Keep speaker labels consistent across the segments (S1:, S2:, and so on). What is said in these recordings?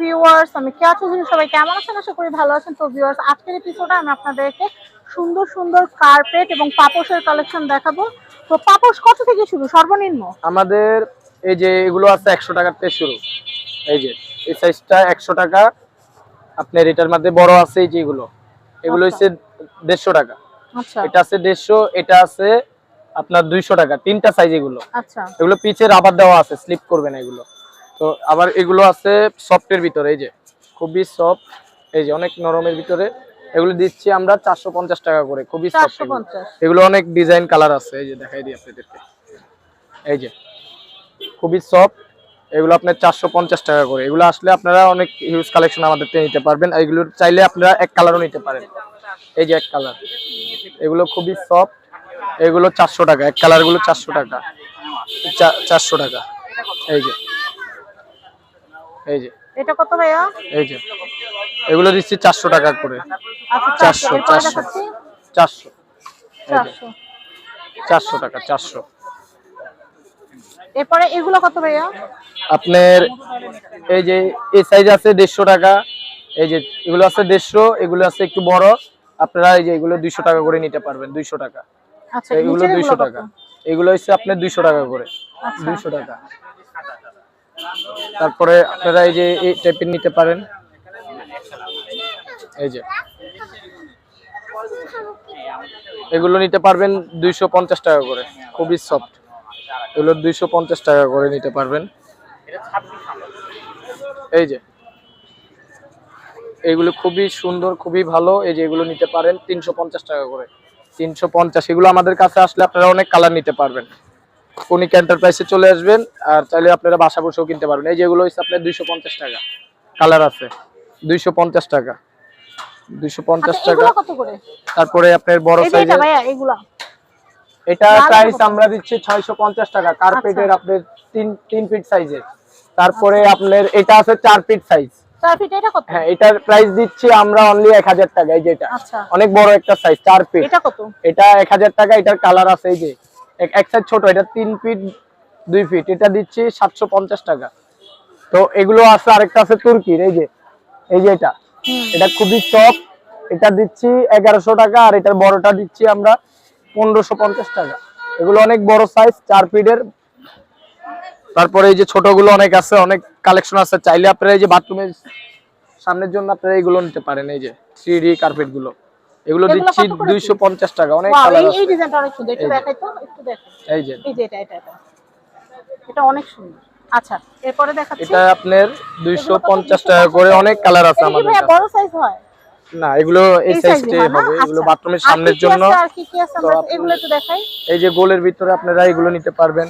S1: Viewers আমি কেয়া চৌধুরী সবাই কেমন আছেন? আশা করি ভালো আছেন। তো ভিউয়ার্স আজকের এপিসোডে আমি আপনাদেরকে সুন্দর সুন্দর কার্পেট এবং পাপোশের কালেকশন দেখাবো। তো পাপোশ কত থেকে শুরু? সর্বনিম্ন?
S2: আমাদের এই যে এগুলো আছে একশো টাকার থেকে শুরু। এই যে এই সাইজটা একশো টাকা। আপনার এটার মধ্যে বড় আছে এই যে এগুলো।
S1: আচ্ছা।
S2: হচ্ছে দেড়শো টাকা।
S1: আচ্ছা।
S2: এটা আছে দেড়শো এটা আছে আপনার দুইশো টাকা। তিনটা সাইজ এগুলো।
S1: আচ্ছা।
S2: এগুলো পিছে রাবার দেওয়া আছে স্লিপ করবে না এগুলো। তো আবার এগুলো আছে সফটের ভিতরে এই যে খুবই সফট এই যে অনেক নরমের ভিতরে। এগুলো দিচ্ছি আমরা চারশো পঞ্চাশ টাকা করে খুবই সফট এগুলো। অনেক ডিজাইন কালার আছে এই যে দেখাই দিই আপনাদেরকে। এই যে খুবই সফট এগুলো আপনার চারশো পঞ্চাশ টাকা করে। এগুলো আসলে আপনারা অনেক হিউজ কালেকশন আমাদের নিতে পারবেন। আর এগুলো চাইলে আপনারা এক কালারও নিতে পারেন। এই যে এক কালার এগুলো খুবই সফট এগুলো চারশো টাকা এক কালারগুলো চারশো টাকা। চারশো টাকা। এই যে এই যে।
S1: এটা কত ভাইয়া?
S2: এই যে। এগুলো দিচ্ছি চারশো টাকা করে।
S1: আচ্ছা
S2: চারশো,
S1: এরপরে
S2: চারশো।
S1: দেখাচ্ছি?
S2: চারশো। এই যে।
S1: চারশো।
S2: চারশো টাকা চারশো।
S1: এরপরে এগুলো কত ভাইয়া?
S2: আপনার এই যে এই সাইজ আছে দেড়শো টাকা। এই যে এগুলো আছে দেড়শো এগুলো আছে একটু বড়। আপনারা এই যে এগুলো দুইশো টাকা করে নিতে পারবেন দুইশো টাকা।
S1: আচ্ছা
S2: এগুলো
S1: নিচের
S2: দুইশো
S1: এগুলো কত?
S2: টাকা। এগুলো হচ্ছে আপনার দুইশো টাকা করে।
S1: আচ্ছা।
S2: দুইশো টাকা। তারপরে আপনারা এই যে এই টাইপের নিতে পারেন। এই যে। এগুলো নিতে পারবেন দুইশো পঞ্চাশ টাকা করে, খুবই সফট এগুলো দুইশো পঞ্চাশ টাকা করে নিতে পারবেন। এই যে। এগুলো খুবই সুন্দর, খুবই ভালো। এই যে এগুলো নিতে পারেন তিনশো পঞ্চাশ টাকা করে। তিনশো পঞ্চাশ, এগুলো আমাদের কাছে আসলে আপনারা অনেক কালার নিতে পারবেন। কনিক এন্টারপ্রাইসে চলে আসবেন আর চাইলে আপনারা বাসা বসেও কিনতে পারবেন। এই যেগুলো হচ্ছে আপনার দুইশো পঞ্চাশ টাকা। কালার আছে। দুইশো পঞ্চাশ টাকা। দুইশো পঞ্চাশ
S1: আচ্ছা
S2: টাকা। তারপরে আপনার বড়
S1: যে এটা
S2: সাইজের এটা প্রাইস আমরা দিচ্ছি ছয়শো পঞ্চাশ টাকা। কার্পেটের আপনার তিন তিন ফিট সাইজের তারপরে আপনার এটা আছে চার ফিট সাইজ হ্যাঁ এটার প্রাইস দিচ্ছি আমরা অনলি এক হাজার টাকা এই যে এটা
S1: আচ্ছা।
S2: অনেক বড় একটা সাইজ চার ফিট
S1: এটা
S2: এক হাজার টাকা এটার কালার আছে এই যে। এক- সাইজ ছোট, এটা তিন ফিট দুই ফিট এটা দিচ্ছি সাতশো পঞ্চাশ টাকা। তো এগুলো আছে, আরেকটা আছে তুর্কির, এই যে এই যে এটা। এটা খুবই চপ, এটা দিচ্ছি এগারোশো টাকা, আর এটার বড়টা দিচ্ছি আমরা পনেরোশো পঞ্চাশ টাকা। এগুলো অনেক বড় সাইজ চার ফিটের তারপরে এই যে ছোটগুলো অনেক আছে, অনেক কালেকশন আছে, চাইলে আপনারা এই যে বাথরুমের সামনের জন্য আপনারা এগুলো নিতে পারেন, এই যে থ্রি কার্পেটগুলো। এগুলো দিচ্ছি
S1: কত করে
S2: দুইশো পঞ্চাশ টাকা অনেক কালার
S1: এই
S2: আছে।
S1: এই ডিজাইনটা অনেক সুন্দর। একটু দেখাই তো একটু দেখাই
S2: এই যে।
S1: এই যে এটা এটা এটা। অনেক সুন্দর। আচ্ছা এরপরে দেখাচ্ছি।
S2: এটা আপনার দুইশো পঞ্চাশ
S1: 250
S2: টাকা করে অনেক কালার আছে আমাদের কাছে।
S1: বড় সাইজ হয়?
S2: না এগুলো এই
S1: না?
S2: হবে এগুলো
S1: আচ্ছা।
S2: বাথরুমের সামনের জন্য।
S1: আর কি কি আছে? আমরা এগুলো একটু দেখাই।
S2: এই যে গোলের ভিতরে আপনারা এগুলো নিতে পারবেন।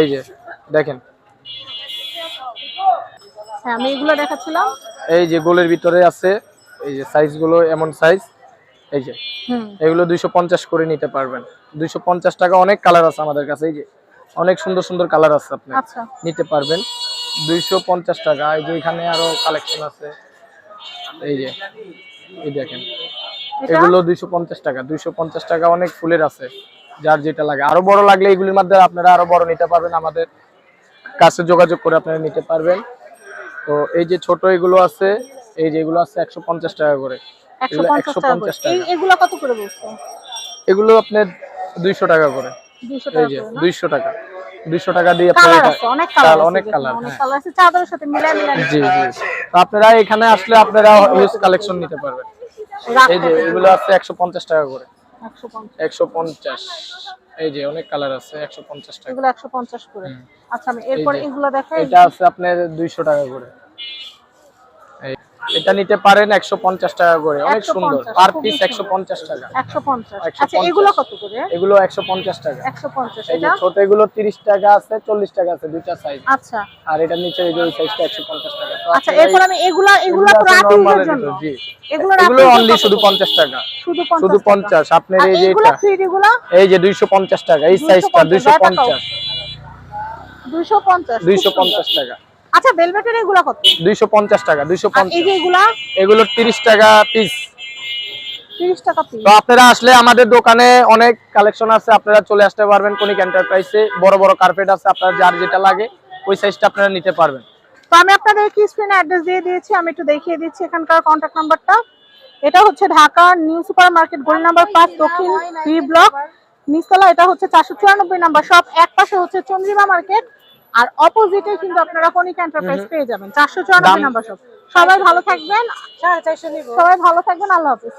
S2: এই যে দেখেন।
S1: হ্যাঁ আমি এগুলো দেখাচ্ছিলাম।
S2: এই যে গোলের ভিতরে আছে এই যে সাইজগুলো এমন সাইজ এই যে। এগুলো দুইশো পঞ্চাশ করে নিতে পারবেন। দুইশো পঞ্চাশ টাকা অনেক কালার আছে আমাদের কাছে এই যে। অনেক সুন্দর সুন্দর কালার আছে আপনি
S1: আচ্ছা।
S2: নিতে পারবেন। দুইশো পঞ্চাশ টাকা। এই যে এখানে আরও কালেকশন আছে। এই যে এই দেখেন। এগুলো দুইশো পঞ্চাশ টাকা। দুইশো পঞ্চাশ টাকা অনেক ফুলের আছে যার যেটা লাগে। আরও বড় লাগলে এগুলির মাধ্যমে আপনারা আরও বড় নিতে পারবেন। আমাদের কাছে যোগাযোগ করে আপনারা নিতে পারবেন। তো এই যে ছোট এগুলো আছে এই যে এগুলো আছে একশো পঞ্চাশ টাকা করে। এগুলো
S1: পঞ্চাশ টাকা করে।
S2: 150 টাকা।
S1: এই এগুলো কত করে বলছো?
S2: এগুলো আপনার দুইশো টাকা করে।
S1: দুশো
S2: এই
S1: টাকা।
S2: দিয়ে আপনারা
S1: কালার
S2: এটা-
S1: আছে অনেক কালার
S2: অনেক কালার
S1: অনেক কালার আছে চাদরের সাথে মিলাই মিলাই
S2: জি জি আপনারা এখানে আসলে আপনারা হিউজ কালেকশন নিতে পারবেন। এই যে এগুলো আছে একশো পঞ্চাশ টাকা করে।
S1: একশো পঞ্চাশ।
S2: একশো পঞ্চাশ। এই যে অনেক কালার আছে একশো পঞ্চাশ টাকা।
S1: এগুলো একশো পঞ্চাশ করে। আচ্ছা আমি এরপরে এগুলো দেখাই।
S2: এটা আছে আপনার দুইশো টাকা করে। এটা নিতে পারেন একশো পঞ্চাশ টাকা করে। অনেক সুন্দর। পার পিস
S1: সুন্দর।
S2: একশো পঞ্চাশ টাকা।
S1: একশো পঞ্চাশ।
S2: 150
S1: আচ্ছা এগুলো কত করে?
S2: এগুলো একশো পঞ্চাশ টাকা।
S1: একশো পঞ্চাশ
S2: এই যে
S1: এটা?
S2: ছোট এগুলো তিরিশ টাকা আছে চল্লিশ টাকা আছে দুইটা সাইজ
S1: আচ্ছা।
S2: আর এটার নিচে এই যে সাইজটা একশো পঞ্চাশ টাকা।
S1: আচ্ছা এরপর আমি এগুলা এগুলা
S2: এর
S1: জন্য?
S2: জি।
S1: এগুলো
S2: এগুলো অনলি শুধু পঞ্চাশ টাকা।
S1: শুধু
S2: শুধু
S1: পঞ্চাশ
S2: পঞ্চাশ আপনার এই যে এটা এই যে দুইশো পঞ্চাশ টাকা এই
S1: 250
S2: সাইজটা দুইশো
S1: টাকা।
S2: পঞ্চাশ।
S1: দুইশো পঞ্চাশ
S2: দুইশো পঞ্চাশ টাকা।
S1: আচ্ছা ভেলভেটের এগুলো কত?
S2: 250 টাকা
S1: 250 এই যে এগুলো?
S2: এগুলো 30 টাকা পিস
S1: 30 টাকা পিস
S2: তো আপনারা আসলে আমাদের দোকানে অনেক কালেকশন আছে আপনারা চলে আসতে পারবেন কোনি এন্টারপ্রাইজে বড় বড় কার্পেট আছে আপনারা যার যেটা লাগে ওই সাইজটা আপনারা নিতে পারবেন।
S1: তো আমি আপনাদের কি স্ক্রিনে অ্যাড্রেস দিয়ে দিয়েছি আমি একটু দেখিয়ে দিচ্ছি এখানকার কন্টাক্ট নাম্বারটা এটা হচ্ছে ঢাকা নিউ সুপারমার্কেট গলি নাম্বার 5 দক্ষিণ পি ব্লক নিসলা এটা হচ্ছে চারশো চুরানব্বই নাম্বার সব এক পাশে হচ্ছে চন্দ্রিমা মার্কেট। আর অপোজিটে কিন্তু আপনারা কনিক এন্টারপ্রাইজ পেয়ে যাবেন। চারশো চুরানব্বই নাম্বার সব সবাই ভালো থাকবেন। সবাই ভালো থাকবেন। আল্লাহ হাফিজ।